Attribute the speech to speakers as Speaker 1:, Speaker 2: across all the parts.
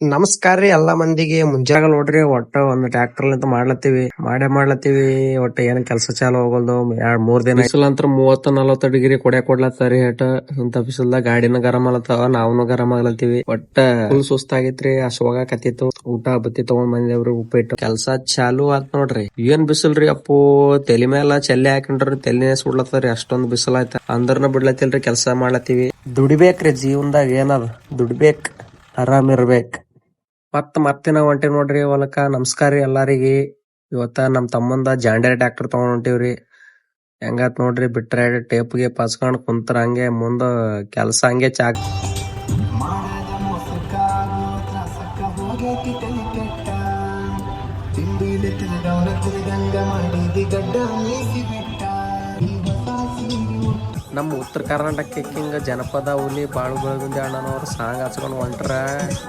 Speaker 1: ನಮಸ್ಕಾರ ರೀ ಎಲ್ಲಾ ಮಂದಿಗೆ. ಮುಂಜಾಗ ನೋಡ್ರಿ, ಒಟ್ಟ ಒಂದ್ ಟ್ರಾಕ್ಟರ್ ಅಂತ ಮಾಡ್ಲತ್ತೀವಿ. ಮಾಡೇ ಮಾಡ್ಲತ್ತೀವಿ. ಒಟ್ಟ ಏನ್ ಕೆಲಸ ಚಾಲು ಹೋಗಲ್ದು. ಎರಡ್ ಮೂರ್ ದಿನ ಬಿಸಿಲಂತ್ರ ಮೂವತ್ತ ನಲವತ್ತ ಡಿಗ್ರಿ ಕೊಡೆ ಕೊಡ್ಲತ್ತಾರಿ ಹೇಟ. ಇಂತ ಬಿಸಿಲ್ದಾಗ ಗಾಡಿನ ಗರಂ ಆಗ್ಲತ್ತಾವ, ನಾವ್ನು ಗರಂ ಆಗ್ಲತ್ತೀವಿ. ಒಟ್ಟ ಫುಲ್ ಸುಸ್ತಾಗೈತ್ರಿ ಕತ್ತಿತ್ತು. ಊಟ ಬತ್ತಿ ತಗೊಂಡ್ ಬಂದೇವ್ರಿ ಉಪ್ಪಿಟ್ಟು ಕೆಲ್ಸ ಚಾಲು ಆತ್ ನೋಡ್ರಿ. ಏನ್ ಬಿಸಿಲ್ರಿ ಅಪ್ಪು. ತೆಲಿ ಮೇಲ ಚೆಲ್ಲೆ ಹಾಕೊಂಡ್ರಿ ತಲಿನೇ ಸುಡ್ಲತ್ತಾರಿ ಅಷ್ಟೊಂದ್ ಬಿಸಿಲ್ ಆಯ್ತ. ಅಂದ್ರನ ಬಿಡ್ಲತ್ತಿಲ್ರಿ ಕೆಲ್ಸ ಮಾಡ್ಲತ್ತೀವಿ. ದುಡಿಬೇಕ್ರಿ ಜೀವನದಾಗ ಏನದ? ದುಡಿಬೇಕ್, ಆರಾಮ್ ಇರ್ಬೇಕ್. ಮತ್ ಮತ್ತೆ ನಾವ್ ಹೊಂಟೇವ್ ನೋಡ್ರಿ ಹೊಲಕ್ಕ. ನಮಸ್ಕಾರ ರೀ ಎಲ್ಲಾರಿಗಿ. ಇವತ್ತ ನಮ್ ತಮ್ಮಂದ ಜಾಂಡೇರ್ ಟ್ರ್ಯಾಕ್ಟರ್ ತಗೊಂಡ್ ಹೊಂಟಿವ್ರಿ ಹೆಂಗಾತ್ ನೋಡ್ರಿ ಬಿಟ್ರೆ ಟೇಪ್ ಗೀಪ್ ಹಚ್ಕೊಂಡ್ ಕುಂತ್ರ ಹಂಗೆ ಮುಂದ ಕೆಲ್ಸ ಹಂಗೆ ಚಾಕ್
Speaker 2: ಮಾಡದ
Speaker 1: ನಮ್ಮ ಉತ್ತರ ಕರ್ನಾಟಕಕ್ಕೆ ಹಿಂಗೆ ಜನಪದ, ಹುಲಿ, ಬಾಳು, ಬೆಳಗುಂದಿ ಅಣ್ಣನವ್ರು ಸಾಂಗ್ ಹಚ್ಕೊಂಡು ಹೊಂಟ್ರ.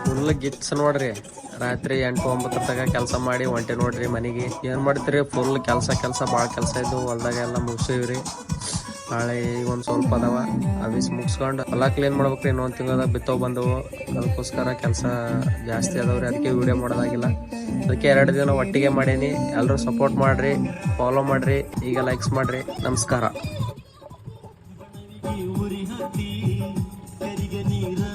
Speaker 1: ಫುಲ್ ಗಿಚ್ಚ ನೋಡ್ರಿ. ರಾತ್ರಿ ಎಂಟು ಒಂಬತ್ತರ ತಗ ಕೆಲಸ ಮಾಡಿ ಹೊಂಟೆ ನೋಡ್ರಿ ಮನೆಗೆ. ಏನು ಮಾಡ್ತೀರಿ? ಫುಲ್ ಕೆಲಸ ಕೆಲಸ ಭಾಳ ಕೆಲಸ ಇದ್ದು ಹೊಲ್ದಾಗ ಎಲ್ಲ ಮುಗಿಸಿವ್ರಿ. ನಾಳೆ ಈಗ ಒಂದು ಸ್ವಲ್ಪ ಅದಾವ. ಅವಿಸ್ ಮುಗಿಸ್ಕೊಂಡು ಎಲ್ಲ ಕ್ಲೀನ್ ಮಾಡ್ಬೇಕ್ರಿ. ಇನ್ನೊಂದು ತಿಂಗಳದಾಗ ಬಿತ್ತೋ ಬಂದವು. ಅದಕ್ಕೋಸ್ಕರ ಕೆಲಸ ಜಾಸ್ತಿ ಅದಾವ್ರಿ. ಅದಕ್ಕೆ ವಿಡಿಯೋ ಮಾಡೋದಾಗಿಲ್ಲ. ಅದಕ್ಕೆ ಎರಡು ದಿನ ಒಟ್ಟಿಗೆ ಮಾಡೀನಿ. ಎಲ್ಲರೂ ಸಪೋರ್ಟ್ ಮಾಡಿರಿ. ಫಾಲೋ ಮಾಡಿರಿ. ಈಗ ಲೈಕ್ಸ್ ಮಾಡಿರಿ. ನಮಸ್ಕಾರ.
Speaker 3: ಉರಿ ಹತ್ತಿ ಕರಿಗೆ ನೀರ ಬತ್ತಿ